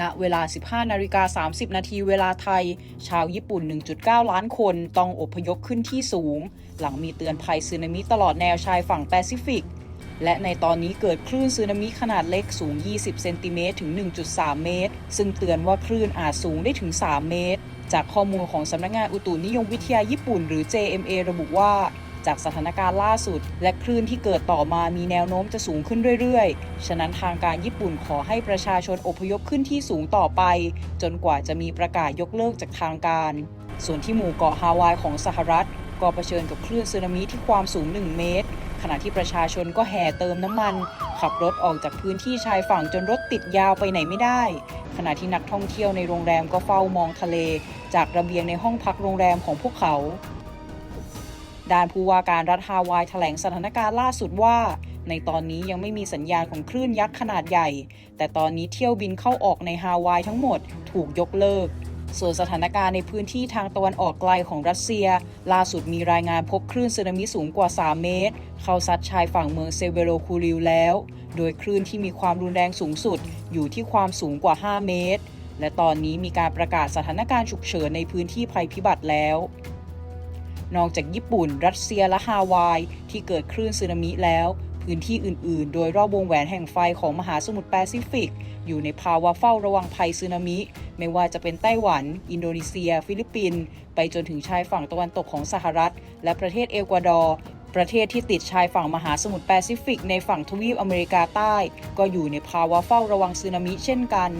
ณเวลา 15นาฬิกา30 นาทีเวลาไทย ชาวญี่ปุ่น 1.9 ล้านคนต้องอพยพขึ้นที่สูง หลังมีเตือนภัยสึนามิตลอดแนวชายฝั่งแปซิฟิก และในตอนนี้เกิดคลื่นสึนามิขนาดเล็กสูง 20 เซนติเมตรถึง 1.3 เมตร ซึ่งเตือนว่าคลื่นอาจสูงได้ถึง 3 เมตร จากข้อมูลของสำนักงานอุตุนิยมวิทยาญี่ปุ่น หรือ JMA ระบุว่า จากสถานการณ์ล่าสุด และคลื่นที่เกิดต่อมามีแนวโน้มจะสูงขึ้นเรื่อยๆ ฉะนั้นทางการญี่ปุ่นขอให้ประชาชนอพยพขึ้นที่สูงต่อไป จนกว่าจะมีประกาศยกเลิกจากทางการ ส่วนที่หมู่เกาะฮาวายของสหรัฐ ก็เผชิญกับคลื่นสึนามิที่ความสูง 1 เมตร ขณะที่ประชาชนก็แห่เติมน้ำมัน ขับรถออกจากพื้นที่ชายฝั่งจนรถติดยาวไปไหนไม่ได้ ขณะที่นักท่องเที่ยวในโรงแรมก็เฝ้ามองทะเล จากระเบียงในห้องพักโรงแรมของพวกเขา ด้านผู้ว่าการรัฐฮาวายแถลงสถานการณ์ล่าสุดว่า ในตอนนี้ยังไม่มีสัญญาณของคลื่นยักษ์ขนาดใหญ่ แต่ตอนนี้เที่ยวบินเข้าออกในฮาวายทั้งหมดถูกยกเลิก ส่วนสถานการณ์ในพื้นที่ทางตะวันออกไกลของรัสเซีย ล่าสุดมีรายงานพบคลื่นสึนามิสูงกว่า 3 เมตร เข้าซัดชายฝั่งเมืองเซเวโรคูริลแล้ว โดยคลื่นที่มีความรุนแรงสูงสุด อยู่ที่ความสูงกว่า 5 เมตร และตอนนี้มีการประกาศสถานการณ์ฉุกเฉินในพื้นที่ภัยพิบัติแล้ว นอกจากญี่ปุ่น รัสเซียและฮาวาย ที่เกิดคลื่นสึนามิแล้ว พื้นที่อื่น ๆ โดยรอบวงแหวนแห่งไฟของมหาสมุทรแปซิฟิก อยู่ในภาวะเฝ้าระวังภัยสึนามิ ไม่ว่าจะเป็นไต้หวัน อินโดนีเซีย ฟิลิปปินส์ไปจนถึงชายฝั่งตะวันตกของสหรัฐ และประเทศเอกวาดอร์ประเทศที่ติดชายฝั่งมหาสมุทรแปซิฟิกในฝั่งทวีปอเมริกาใต้ ก็อยู่ในภาวะเฝ้าระวังสึนามิเช่นกัน